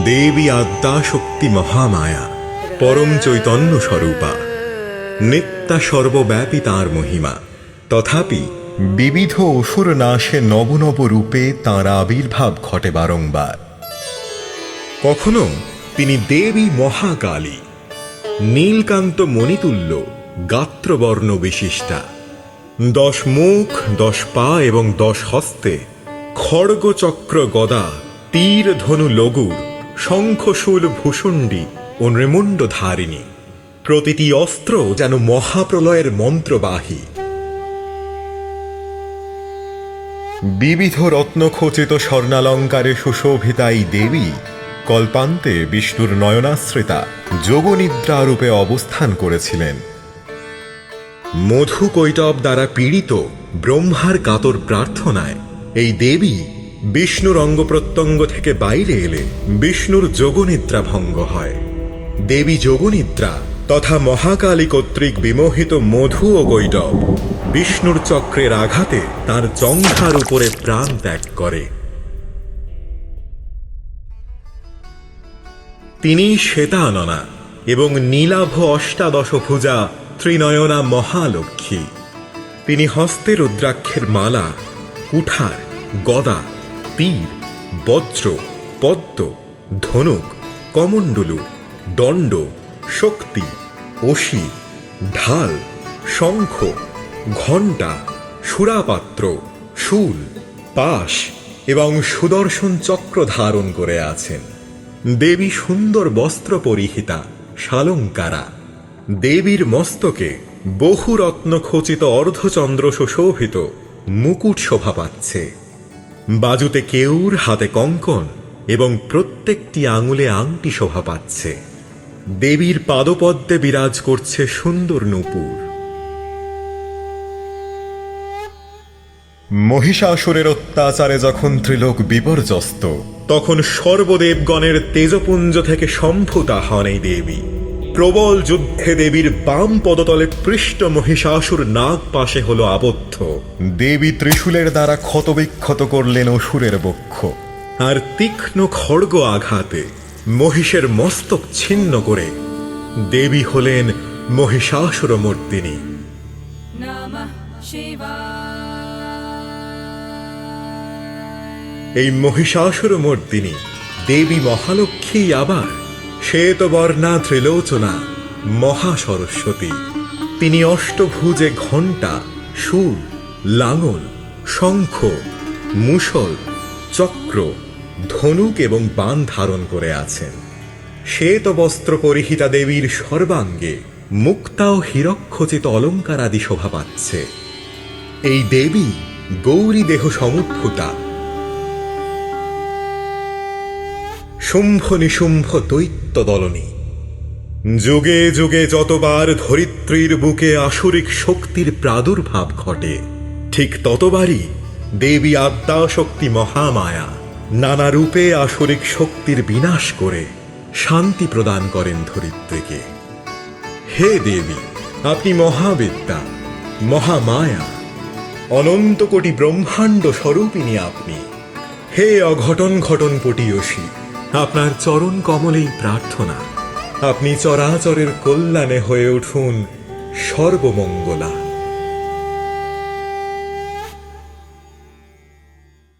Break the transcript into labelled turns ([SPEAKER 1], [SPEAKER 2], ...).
[SPEAKER 1] দেবী আদ্যা শক্তি মহামায়া, পরম চৈতন্য স্বরূপা, নিত্যা সর্বব্যাপী তাঁর মহিমা। তথাপি বিবিধ অসুর নাশে নব নব রূপে তাঁর আবির্ভাব ঘটে বারংবার। কখনো তিনি দেবী মহাকালী, নীলকান্ত মণিতুল্য, গাত্রবর্ণ বিশিষ্টা। দশ মুখ, দশ পা এবং দশ হস্তে খড়গ চক্র গদা তীর ধনু লগুর শঙ্খশূল ভূষণ্ডী ও নৃমুণ্ড ধারিণী প্রতিটি অস্ত্র যেন মহাপ্রলয়ের মন্ত্রবাহী। বিবিধ রত্নখচিত স্বর্ণালঙ্কারে সুশোভিতা এই দেবী, কল্পান্তে বিষ্ণুর নয়নাশ্রিতা যোগনিদ্রা রূপে অবস্থান করেছিলেন। মধু কৈটব দ্বারা পীড়িত ব্রহ্মার কাতর প্রার্থনায় এই দেবী বিষ্ণুর অঙ্গ প্রত্যঙ্গ থেকে বাইরে এলে বিষ্ণুর যোগনিদ্রা ভঙ্গ হয়। দেবী যোগনিদ্রা তথা মহাকালী কর্তৃক বিমোহিত মধু ও গৈটব বিষ্ণুর চক্রের আঘাতে তার জঙ্ঘার উপরে প্রাণ ত্যাগ করে। তিনি শ্বেতাননা এবং নীলাভ অষ্টাদশ ভুজা ত্রিনয়না মহালক্ষ্মী। তিনি হস্তে রুদ্রাক্ষের মালা, কুঠার, গদা তীর বজ্র, পদ্ম, ধনুক, কমণ্ডলু, দণ্ড, শক্তি, অসি, ঢাল, শঙ্খ, ঘণ্টা, সুরাপাত্র, শূল, পাশ এবং সুদর্শন চক্র ধারণ করে আছেন। দেবী সুন্দর বস্ত্র পরিহিতা শালঙ্কারা দেবীর মস্তকে বহু রত্ন খচিত অর্ধচন্দ্র সুশোভিত মুকুট শোভা পাচ্ছে। বাজুতে কেউর হাতে কঙ্কন এবং প্রত্যেকটি আঙুলে আংটি শোভা পাচ্ছে। দেবীর পাদপদ্মে বিরাজ করছে সুন্দর নূপুর। মহিষাসুরের অত্যাচারে যখন ত্রিলোক বিপর্যস্ত, তখন সর্বদেবগণের তেজপুঞ্জ থেকে সম্ভূতা হন এই দেবী। প্রবল যুদ্ধে দেবীর বাম পদতলে পৃষ্ঠ মহিষাসুর নাগ পাশে হল আবদ্ধ। দেবী ত্রিশূলের দ্বারা ক্ষতবিক্ষত করলেন অসুরের বক্ষ। আর তীক্ষ্ণ খড়গ আঘাতে মহিষের মস্তক ছিন্ন করে দেবী হলেন মহিষাসুর মূর্তিনী এই মহিষাসুর মর্দিনী দেবী মহালক্ষ্মী আবার শ্বেতবর্ণা ত্রিলোচনা মহা সরস্বতী তিনি অষ্টভুজে ঘণ্টা, সুর, লাঙল, শঙ্খ মুসল চক্র, ধনুক এবং বান ধারণ করে আছেন। শ্বেত বস্ত্র পরিহিতা দেবীর সর্বাঙ্গে মুক্তা ও হীরকখচিত অলঙ্কার আদি শোভা পাচ্ছে। এই দেবী গৌরী দেহ সমুদ্ভূতা শুম্ভ নিশুম্ভ দৈত্য দলনী। যুগে যুগে যতবার ধরিত্রীর বুকে আসরিক শক্তির প্রাদুর্ভাব ঘটে, ঠিক ততবারই দেবী আদ্যা শক্তি মহামায়া নানা রূপে আসরিক শক্তির বিনাশ করে শান্তি প্রদান করেন ধরিত্রীকে। হে দেবী, আপনি মহাবিদ্যা, মহামায়া, অনন্ত কোটি ব্রহ্মাণ্ড স্বরূপিনী আপনি। হে অঘটন ঘটন পটীয়সী আপনার চরণ কমলেই প্রার্থনা। আপনি চরাচরের কল্যাণে হয়ে উঠুন সর্বমঙ্গলা।